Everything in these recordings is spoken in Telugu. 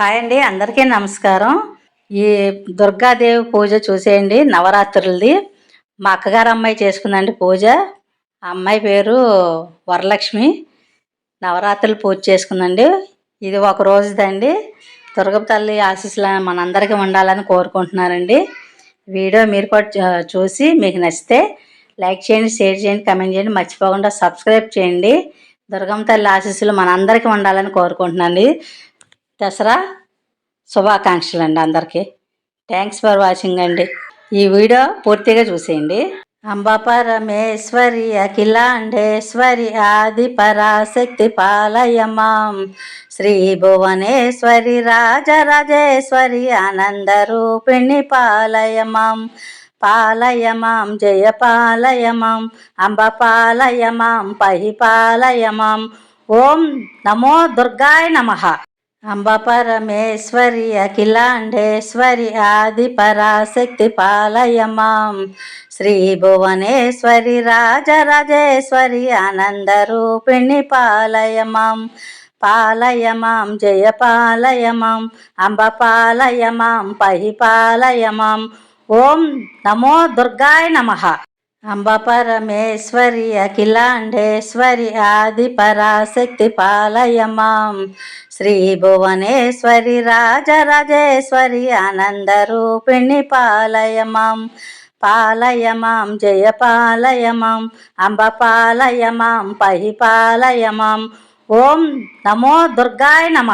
హాయ్ అండి అందరికీ నమస్కారం. ఈ దుర్గాదేవి పూజ చూసేయండి నవరాత్రులది. మా అక్కగారు అమ్మాయి చేసుకుందండి పూజ. ఆ అమ్మాయి పేరు వరలక్ష్మి. నవరాత్రులు పూజ చేసుకుందండి. ఇది ఒక రోజుదండి. దుర్గపు తల్లి ఆశీస్సులు మనందరికీ ఉండాలని కోరుకుంటున్నారండి. వీడియో మీరు కూడా చూసి మీకు నచ్చితే లైక్ చేయండి షేర్ చేయండి కమెంట్ చేయండి. మర్చిపోకుండా సబ్స్క్రైబ్ చేయండి. దుర్గమ్మ తల్లి ఆశీస్సులు మనందరికీ ఉండాలని కోరుకుంటున్నాను దసరా శుభాకాంక్షలు అండి అందరికీ. థ్యాంక్స్ ఫర్ వాచింగ్ అండి. ఈ వీడియో పూర్తిగా చూసేయండి. అంబపరమేశ్వరి అఖిలాండేశ్వరి ఆది పరాశక్తి పాలయమాం. శ్రీ భువనేశ్వరి రాజరాజేశ్వరి ఆనందరూపిణి పాలయమాం. పాలయమాం జయ పాలయమాం అంబ పాలయమాం పహి పాలయమాం. ఓం నమో దుర్గాయ నమః. అంబ పరమేశ్వరి అఖిలాండేశ్వరి ఆది పరాశక్తి పాలయమాం. శ్రీ భువనేశ్వరి రాజరాజేశ్వరి ఆనందరూపిణి పాలయమాం. పాలయమాం జయ పాలయమాం అంబ పాలయమాం పహి పాలయమాం. ఓం నమో దుర్గాయ నమ. అంబ పరమేశ్వరి అఖిలాండేశ్వరి ఆది పరాశక్తి పాలయమాం. శ్రీ భువనేశ్వరి రాజరాజేశ్వరి ఆనందరూపిణి పాలయమాం. పాలయమాం జయ పాలయమాం అంబ పాలయమాం పహి పాలయమాం. ఓం నమో దుర్గాయ నమ.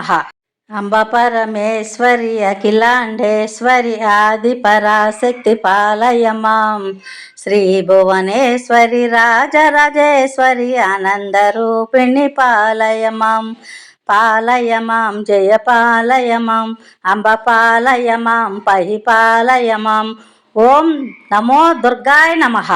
అంబ పరమేశ్వరి అఖిలాండేశ్వరి ఆది పరాశక్తి పాలయమాం. శ్రీ భువనేశ్వరి రాజరాజేశ్వరి ఆనందరూపిణి పాలయమాం. పాలయమాం జయ పాలయమాం అంబ పాలయమాం పహి పాలయమాం. ఓం నమో దుర్గాయ నమః.